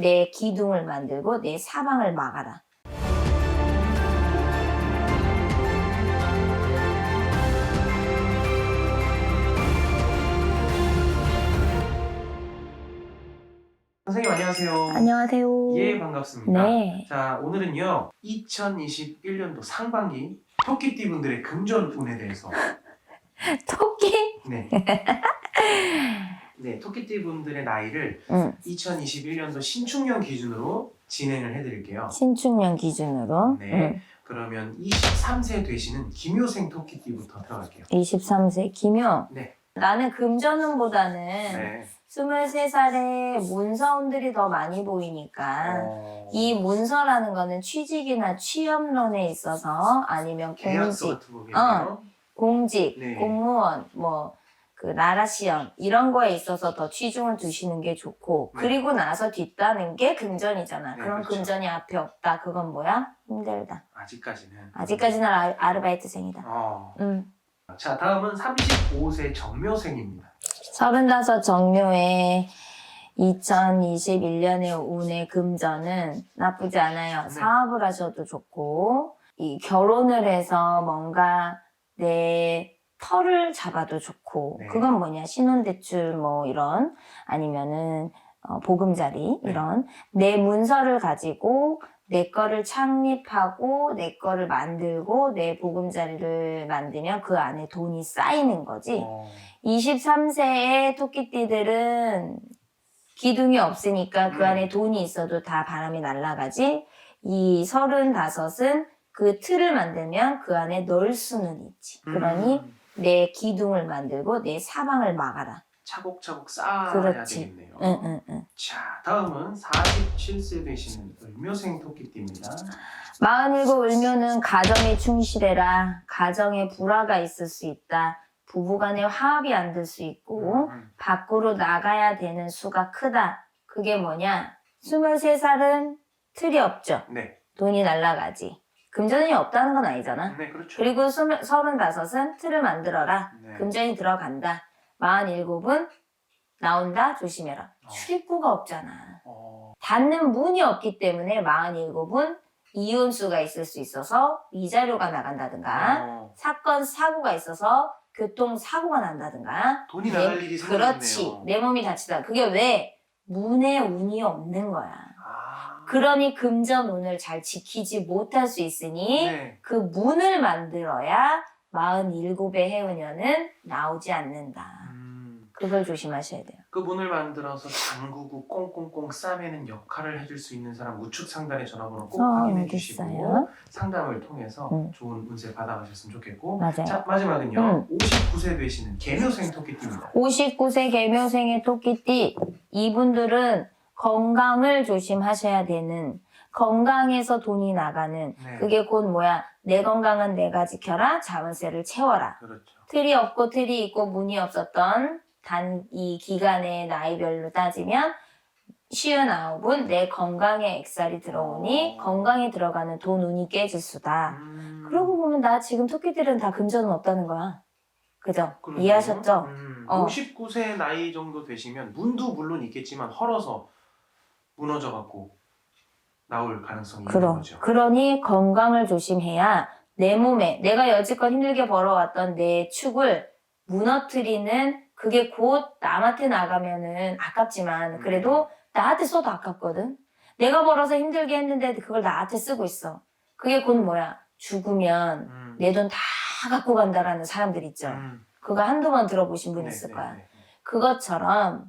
내 기둥을 만들고 내 사방을 막아라. 선생님 안녕하세요. 안녕하세요. 예 반갑습니다. 네. 자 오늘은요 2021년도 상반기 토끼띠 분들의 금전 운에 대해서 토끼? 네. 네 토끼띠 분들의 나이를 응. 2021년도 신축년 기준으로 진행을 해드릴게요. 신축년 기준으로. 네. 응. 그러면 23세 되시는 김효생 토끼띠부터 들어갈게요. 23세 김효. 네. 나는 금전운보다는 네. 23살에 문서운들이 더 많이 보이니까 어, 이 문서라는 거는 취직이나 취업론에 있어서 아니면 계약서 공직, 같은 거겠네요. 공직, 네. 공무원, 뭐, 그, 나라 시험, 이런 거에 있어서 더 치중을 두시는 게 좋고, 네. 그리고 나서 뒤따는 게 금전이잖아. 네, 그럼 그렇죠. 금전이 앞에 없다. 그건 뭐야? 힘들다. 아직까지는. 아직까지는 아, 아르바이트생이다. 어. 음. 자 다음은 35세 정묘생입니다. 서른다섯 정묘에 2021년의 운의 금전은 나쁘지 않아요. 네. 사업을 하셔도 좋고, 이 결혼을 해서 뭔가 내 터를 잡아도 좋고, 네. 그건 뭐냐, 신혼대출 뭐 이런, 아니면은, 어, 보금자리, 네. 이런, 내 문서를 가지고 내 거를 창립하고, 내 거를 만들고, 내 보금자리를 만들면 그 안에 돈이 쌓이는 거지. 어. 23세의 토끼띠들은 기둥이 없으니까 그 음. 안에 돈이 있어도 다 바람이 날아가지. 이 35은 그 틀을 만들면 그 안에 넣을 수는 있지. 그러니 음, 내 기둥을 만들고 내 사방을 막아라. 차곡차곡 쌓아야 그렇지. 되겠네요. 응, 응, 응. 자, 다음은 47세 되시는 을묘생 토끼띠입니다. 47 울면은 가정에 충실해라. 가정에 불화가 있을 수 있다. 부부간에 화합이 안 될 수 있고, 음, 밖으로 나가야 되는 수가 크다. 그게 뭐냐? 23살은 틀이 없죠. 네, 돈이 날라가지. 금전이 없다는 건 아니잖아. 네, 그렇죠. 그리고 35은 틀을 만들어라. 네. 금전이 들어간다. 47은 나온다. 조심해라. 어. 출입구가 없잖아. 어, 닫는 문이 없기 때문에 47은 이혼수가 있을 수 있어서 위자료가 나간다든가 어, 사건 사고가 있어서 교통사고가 난다든가 돈이 내- 나갈 일이 생겼네요. 그렇지. 내 몸이 다치다. 그게 왜? 문에 운이 없는 거야. 아, 그러니 금전 운을 잘 지키지 못할 수 있으니 네. 그 문을 만들어야 47의 해운년은 나오지 않는다. 음, 그걸 조심하셔야 돼요. 그 문을 만들어서 잠그고 꽁꽁꽁 싸매는 역할을 해줄 수 있는 사람 우측 상단의 전화번호 꼭 어, 확인해 주시고. 상담을 통해서 음. 좋은 운세 받아가셨으면 좋겠고 맞아요. 자 마지막은요 음. 59세 되시는 개묘생 토끼띠입니다. 59세 개묘생의 토끼띠 이분들은 건강을 조심하셔야 되는 건강에서 돈이 나가는 네. 그게 곧 뭐야 내 건강은 내가 지켜라 자원세를 채워라 그렇죠. 틀이 없고 틀이 있고 문이 없었던 단 이 기간의 나이별로 따지면 쉬운 아홉은 내 건강에 액살이 들어오니 어. 건강에 들어가는 돈 운이 깨질 수다. 음, 그러고 보면 나 지금 토끼들은 다 금전은 없다는 거야. 그죠? 그러네요. 이해하셨죠? 음, 어. 59세 나이 정도 되시면 문도 물론 있겠지만 헐어서 무너져 갖고 나올 가능성이 있는 그럼. 거죠. 그러니 건강을 조심해야 내 몸에 내가 여지껏 힘들게 벌어왔던 내 축을 무너뜨리는 그게 곧 남한테 나가면은 아깝지만 음. 그래도 나한테 써도 아깝거든. 내가 벌어서 힘들게 했는데 그걸 나한테 쓰고 있어. 그게 곧 뭐야? 죽으면 음. 내 돈 다 갖고 간다라는 사람들 있죠. 음. 그거 한두 번 들어보신 분 네, 있을 네, 거야. 네. 그것처럼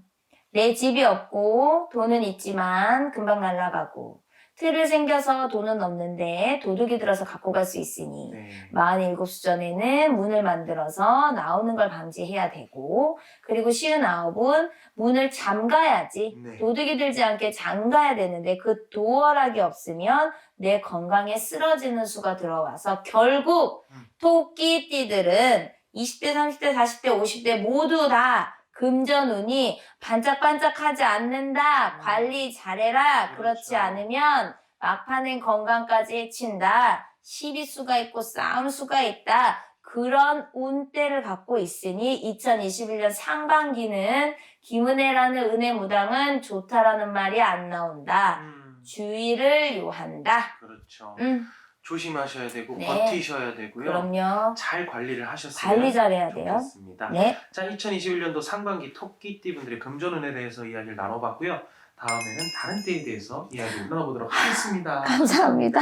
내 집이 없고 돈은 있지만 금방 날아가고 틀을 생겨서 돈은 없는데 도둑이 들어서 갖고 갈 수 있으니 네. 47수전에는 문을 만들어서 나오는 걸 방지해야 되고 그리고 쉬운 아홉은 문을 잠가야지 네. 도둑이 들지 않게 잠가야 되는데 그 도어락이 없으면 내 건강에 쓰러지는 수가 들어와서 결국 음. 토끼띠들은 20대, 30대, 40대, 50대 모두 다 금전운이 반짝반짝하지 않는다. 음. 관리 잘해라. 그렇지 그렇죠. 않으면 막판엔 건강까지 해친다. 시비수가 있고 싸움수가 있다. 그런 운대를 갖고 있으니 2021년 상반기는 김은혜라는 은혜 무당은 좋다라는 말이 안 나온다. 음, 주의를 요한다. 그렇죠. 음, 조심하셔야 되고 네. 버티셔야 되고요. 그럼요. 잘 관리를 하셨으면 관리 잘해야 돼요. 좋겠습니다. 네. 자, 2021년도 상반기 토끼띠 분들의 금전운에 대해서 이야기를 나눠봤고요. 다음에는 다른 때에 대해서 이야기를 나눠보도록 하겠습니다. 감사합니다.